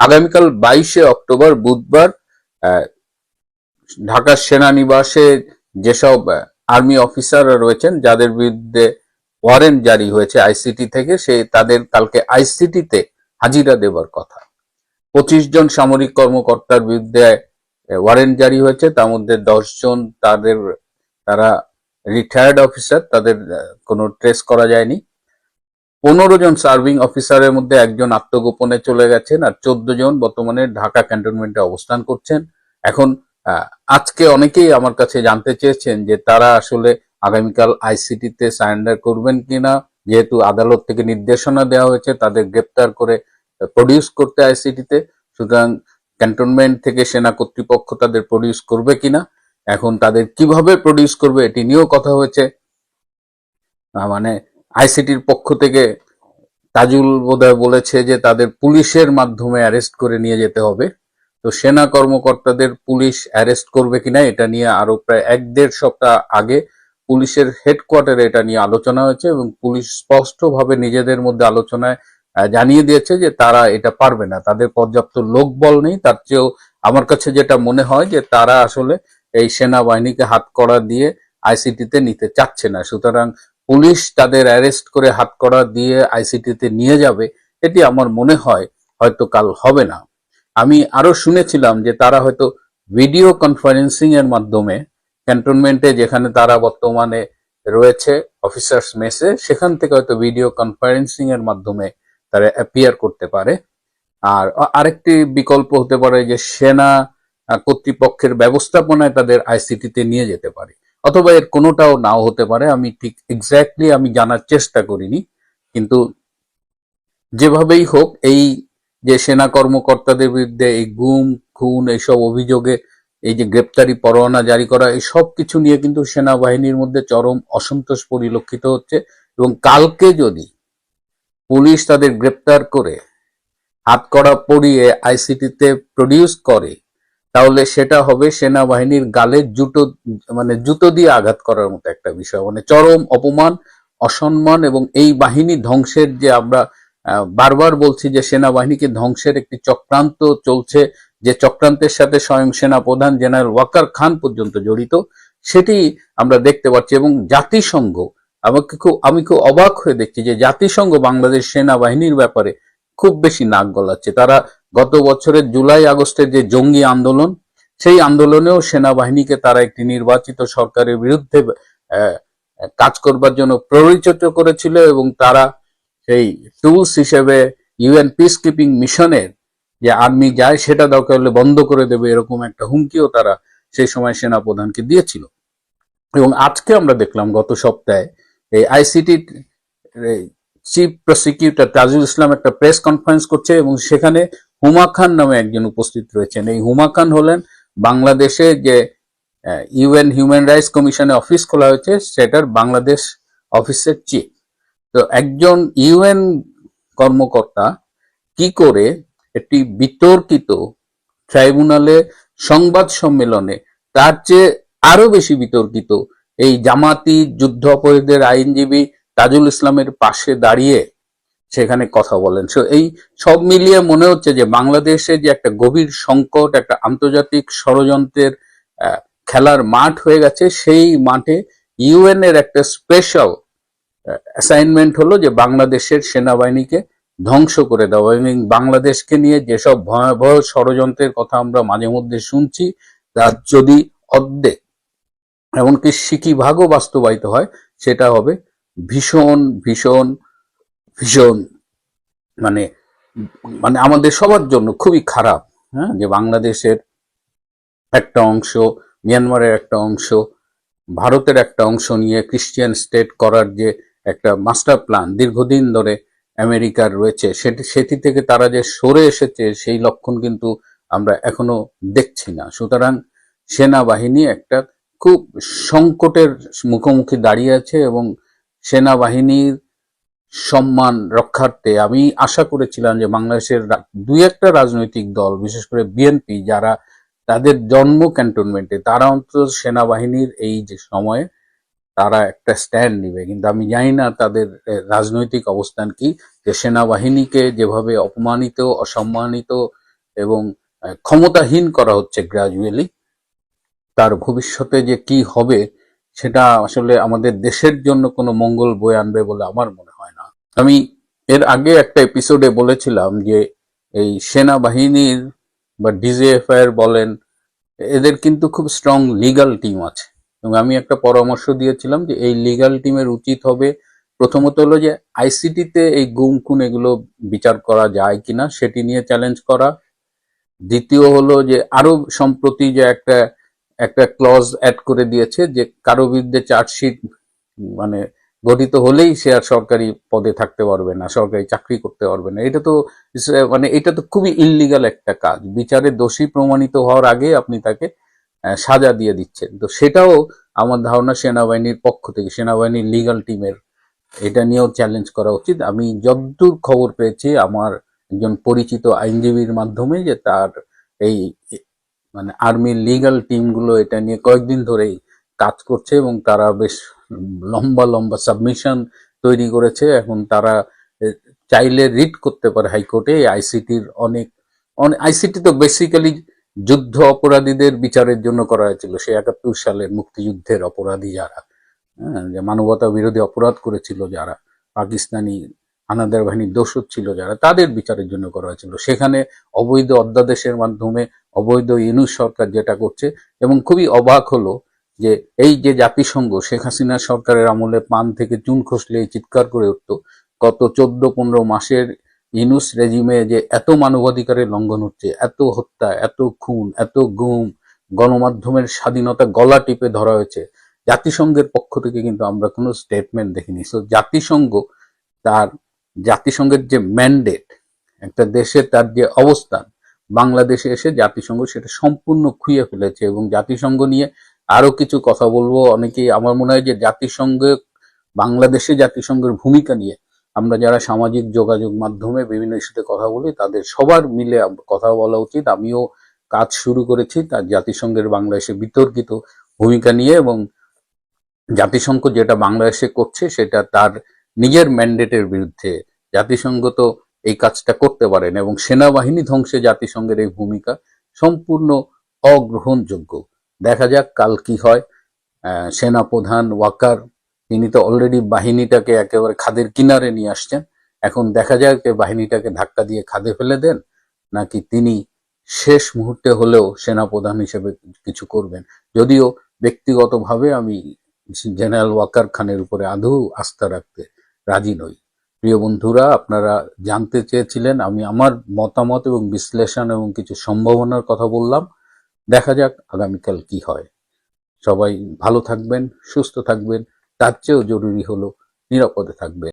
আগামীকাল বাইশে অক্টোবর বুধবার ঢাকার সেনানিবাসে যেসব আর্মি অফিসাররা রয়েছেন, যাদের বিরুদ্ধে ওয়ারেন্ট জারি হয়েছে আইসিটি থেকে, সে তাদের কালকে আইসিটিতে হাজিরা দেবার কথা। পঁচিশ জন সামরিক কর্মকর্তার বিরুদ্ধে ওয়ারেন্ট জারি হয়েছে, তার মধ্যে জন তাদের, তারা রিটায়ার্ড অফিসার তাদের কোনো ট্রেস করা যায়নি। পনেরো জন সার্ভিং অফিসারের মধ্যে একজন আত্মগোপনে চলে গেছেন আর চোদ্দ জন বর্তমানে ঢাকা ক্যান্টনমেন্টে অবস্থান করছেন। এখন আজকে অনেকেই আমার কাছে জানতে চেয়েছেন যে তারা আসলে আগামীকাল আইসিটিতে সারেন্ডার করবেন কিনা। যেহেতু আদালত থেকে নির্দেশনা দেওয়া হয়েছে, তাদের গ্রেপ্তার করে প্রডিউস করতে আইসিটিতে সুতরাং ক্যান্টনমেন্ট থেকে সেনা কর্তৃপক্ষ তাদের প্রডিউস করবে কিনা, এখন তাদের কীভাবে প্রডিউস করবে এটি নিয়েও কথা হয়েছে। মানে আইসিটির পক্ষ থেকে তাজুল বোধহয় বলেছে যে তাদের পুলিশের মাধ্যমে অ্যারেস্ট করে নিয়ে যেতে হবে। তো সেনা কর্মকর্তাদের পুলিশ অ্যারেস্ট করবে কিনা এটা নিয়ে আরও প্রায় এক দেড় সপ্তাহ আগে পুলিশের হেডকোয়ার্টারে এটা নিয়ে আলোচনা হয়েছে এবং পুলিশ স্পষ্টভাবে নিজেদের মধ্যে আলোচনায় জানিয়ে দিয়েছে যে তারা এটা পারবে না। তাদের পর্যাপ্ত লোকবল নেই। তার চেয়েও আমার কাছে যেটা মনে হয় যে তারা আসলে এই সেনাবাহিনীকে হাত করা দিয়ে আইসিটিতে নিতে চাচ্ছে না। সুতরাং পুলিশ তাদের অ্যারেস্ট করে হাতকড়া দিয়ে আইসিটিতে নিয়ে যাবে, এটি আমার মনে হয় হয়তো কাল হবে না। আমি আরও শুনেছিলাম যে তারা হয়তো ভিডিও কনফারেন্সিং এর মাধ্যমে ক্যান্টনমেন্টে যেখানে তারা বর্তমানে রয়েছে, অফিসার্স মেসে, সেখান থেকে হয়তো ভিডিও কনফারেন্সিং এর মাধ্যমে তারা অ্যাপিয়ার করতে পারে। আর আরেকটি বিকল্প হতে পারে যে সেনা কর্তৃপক্ষের ব্যবস্থাপনায় তাদের আইসিটিতে নিয়ে যেতে পারে। অথবা এর কোনোটাও নাও হতে পারে, আমি ঠিক এক্স্যাক্টলি আমি জানার চেষ্টা করিনি, কিন্তু যেভাবেই হোক এই যে সেনা কর্মকর্তাদের বিরুদ্ধে এই গুম, খুন এইসব অভিযোগে, এই যে গ্রেপ্তারি পরোয়ানা জারি করা, এই সব কিছু নিয়ে কিন্তু সেনাবাহিনীর মধ্যে চরম অসন্তোষ পরিলক্ষিত হচ্ছে এবং কালকে যদি পুলিশ তাদের গ্রেপ্তার করে হাতকড়া পরিয়ে আইসিটিতে প্রডিউস করে তাহলে সেটা হবে সেনাবাহিনীর গালে জুতো মানে জুতো দিয়ে আঘাত করার মতো একটা বিষয়। মানে চরম অপমান, অসম্মান এবং এই বাহিনী ধ্বংসের যে আমরা বারবার বলছি যে সেনাবাহিনীকে ধ্বংসের একটি চক্রান্ত চলছে, যে চক্রান্তের সাথে স্বয়ং সেনা প্রধান জেনারেল ওয়াকার খান পর্যন্ত জড়িত, সেটি আমরা দেখতে পাচ্ছি এবং জাতিসংঘ, আমাকে খুব, আমি খুব অবাক হয়ে দেখছি যে জাতিসংঘ বাংলাদেশ সেনাবাহিনীর ব্যাপারে খুব বেশি নাক গলাচ্ছে। তারা গত বছরের জুলাই আগস্টের যে জঙ্গি আন্দোলন, সেই আন্দোলনেও সেনাবাহিনীকে তারা একটি নির্বাচিত সরকারের বিরুদ্ধে কাজ করবার জন্য প্ররোচিত করেছিল এবং তারা সেই টুলস হিসেবে ইউএন পিস কিপিং মিশনের যে আর্মি যায়, সেটা দরকার হলে বন্ধ করে দেবে, এরকম একটা হুমকিও তারা সেই সময় সেনা প্রধানকে দিয়েছিল। এবং আজকে আমরা দেখলাম গত সপ্তাহে এই I C T chief prosecutor Tajul Islam একটা প্রেস কনফারেন্স করছে এবং সেখানে হুমা খান নামে একজন উপস্থিত রয়েছেন। এই হুমা খান হলেন বাংলাদেশে যে ইউএন হিউম্যান রাইটস কমিশনে অফিস খোলা হয়েছে, সেটার বাংলাদেশ অফিসের চিফ। তো একজন ইউএন কর্মকর্তা কি করে একটি বিতর্কিত ট্রাইব্যুনালে সংবাদ সম্মেলনে তার চেয়ে আরও বেশি বিতর্কিত এই জামাতি যুদ্ধ অপরাধীদের আইনজীবী তাজুল ইসলামের পাশে দাঁড়িয়ে সেখানে কথা বলেন। সো এই সব মিলিয়ে মনে হচ্ছে যে বাংলাদেশে যে একটা গভীর সংকট, একটা আন্তর্জাতিক ষড়যন্ত্রের খেলার মাঠ হয়ে গেছে, সেই মাঠে ইউএন এর একটা স্পেশাল অ্যাসাইনমেন্ট হলো যে বাংলাদেশের সেনাবাহিনীকে ধ্বংস করে দেওয়া এবং বাংলাদেশকে নিয়ে যেসব ভয়াবহ ষড়যন্ত্রের কথা আমরা মাঝে মধ্যে শুনছি তার যদি অর্ধেক, এমনকি সিকি ভাগও বাস্তবায়িত হয়, সেটা হবে ভীষণ ভীষণ ভীষণ মানে মানে আমাদের সবার জন্য খুবই খারাপ হ্যাঁ? যে বাংলাদেশের একটা অংশ, মিয়ানমারের একটা অংশ, ভারতের একটা অংশ নিয়ে ক্রিশ্চিয়ান স্টেট করার যে একটা মাস্টার প্ল্যান দীর্ঘদিন ধরে আমেরিকার রয়েছে, সেটি সেটি থেকে তারা যে সরে এসেছে, সেই লক্ষণ কিন্তু আমরা এখনও দেখছি না। সুতরাং সেনাবাহিনী একটা খুব সংকটের মুখোমুখি দাঁড়িয়ে আছে এবং সেনাবাহিনীর সম্মান রক্ষার্থে আমি আশা করেছিলাম যে বাংলাদেশের দুই একটা রাজনৈতিক দল, বিশেষ করে বিএনপি, যারা তাদের জন্ম ক্যান্টনমেন্টে, তারা অন্তত সেনাবাহিনীর এই যে সময়ে তারা একটা স্ট্যান্ড নিবে। কিন্তু আমি জানি না তাদের রাজনৈতিক অবস্থান কি, যে সেনাবাহিনীকে যেভাবে অপমানিত, অসম্মানিত এবং ক্ষমতাহীন করা হচ্ছে গ্রাজুয়ালি তার ভবিষ্যতে যে কি হবে, সেটা আসলে আমাদের দেশের জন্য কোনো মঙ্গল বয়ে আনবে বলে আমার মনে আমি এর আগে একটা এপিসোডে বলেছিলাম যে এই সেনাবাহিনীর বা ডিজিএফআইআর বলেন, এদের কিন্তু খুব স্ট্রং লিগ্যাল টিম আছে। এবং আমি একটা পরামর্শ দিয়েছিলাম যে এই লিগ্যাল টিমের উচিত হবে প্রথমত হলো যে আইসিটিতে এই গুম খুন এগুলো বিচার করা যায় কিনা সেটি নিয়ে চ্যালেঞ্জ করা। দ্বিতীয় হলো যে আরও সম্প্রতি যে একটা একটা ক্লজ অ্যাড করে দিয়েছে যে কারও বিরুদ্ধে চার্জশিট মানে গঠিত হলেই সে আর সরকারি পদে থাকতে পারবে না, সরকারি চাকরি করতে পারবে না। এটা তো মানে এটা তো খুবই ইললিগাল একটা কাজ। বিচারে দোষী প্রমাণিত হওয়ার আগে আপনি তাকে সাজা দিয়ে দিচ্ছেন। তো সেটাও আমার ধারণা সেনাবাহিনীর পক্ষ থেকে, সেনাবাহিনীর লিগাল টিমের এটা নিয়েও চ্যালেঞ্জ করা উচিত। আমি যতদূর খবর পেয়েছি, আমার একজন পরিচিত আইনজীবীর মাধ্যমে যে তার এই মানে আর্মির লিগ্যাল টিমগুলো এটা নিয়ে কয়েকদিন ধরেই কাজ করছে এবং তারা বেশ লম্বা লম্বা সাবমিশন তৈরি করেছে। এখন তারা চাইলে রিট করতে পারে হাইকোর্টে। আইসিটির অনেক অনেক আইসিটি তো বেসিক্যালি যুদ্ধ অপরাধীদের বিচারের জন্য করা হয়েছিল। সে একাত্তর সালের মুক্তিযুদ্ধের অপরাধী যারা হ্যাঁ, যে মানবতা বিরোধী অপরাধ করেছিল যারা পাকিস্তানি হানাদার বাহিনীর দোষর ছিল যারা তাদের বিচারের জন্য করা হয়েছিল। সেখানে অবৈধ অধ্যাদেশের মাধ্যমে অবৈধ ইউনুস সরকার যেটা করছে এবং খুবই অবাক হলো যে এই যে জাতিসংঘ, শেখ হাসিনা সরকারের আমলে পান থেকে চুন খসলে চিৎকার করে উঠতো, গত চোদ্দ পনেরো মাসের ইনুস রেজিমে যে এত মানবাধিকারের লঙ্ঘন হচ্ছে, এত হত্যা, এত খুন, এত গুম, গণমাধ্যমের স্বাধীনতা গলা টিপে ধরা হয়েছে, জাতিসংঘের পক্ষ থেকে কিন্তু আমরা কোনো স্টেটমেন্ট দেখিনি। সো জাতিসংঘ তার, জাতিসংঘের যে ম্যান্ডেট একটা দেশে তার যে অবস্থান, বাংলাদেশে এসে জাতিসংঘ সেটা সম্পূর্ণ খুইয়ে ফেলেছে এবং জাতিসংঘ নিয়ে আরও কিছু কথা বলব। অনেকেই, আমার মনে হয় যে জাতিসংঘ, বাংলাদেশে জাতিসংঘের ভূমিকা নিয়ে আমরা যারা সামাজিক যোগাযোগ মাধ্যমে বিভিন্ন ইস্যুতে কথা বলি, তাদের সবার মিলে কথা বলা উচিত। আমিও কাজ শুরু করেছি তার জাতিসংঘের বাংলাদেশে বিতর্কিত ভূমিকা নিয়ে এবং জাতিসংঘ যেটা বাংলাদেশে করছে, সেটা তার নিজের ম্যান্ডেটের বিরুদ্ধে। জাতিসংঘ তো এই কাজটা করতে পারেন এবং সেনাবাহিনী ধ্বংসে জাতিসংঘের এই ভূমিকা সম্পূর্ণ অগ্রহণযোগ্য। দেখা যাক কাল কি হয়। আহ, সেনাপ্রধান ওয়াকার তিনি তো অলরেডি বাহিনীটাকে একেবারে খাদের কিনারে নিয়ে আসছেন। এখন দেখা যাক যে বাহিনীটাকে ধাক্কা দিয়ে খাদে ফেলে দেন নাকি তিনি শেষ মুহূর্তে হলেও সেনাপ্রধান হিসেবে কিছু করবেন। যদিও ব্যক্তিগতভাবে আমি জেনারেল ওয়াকার খানের উপরে আদৌ আস্থা রাখতে রাজি নই। প্রিয় বন্ধুরা আপনারা জানতে চেয়েছিলেন আমি আমার মতামত এবং বিশ্লেষণ এবং কিছু সম্ভাবনার কথা বললাম। দেখা যাক আগামীকাল কি হয়। সবাই ভালো থাকবেন, সুস্থ থাকবেন, তার চেয়েও জরুরি হলো নিরাপদে থাকবেন।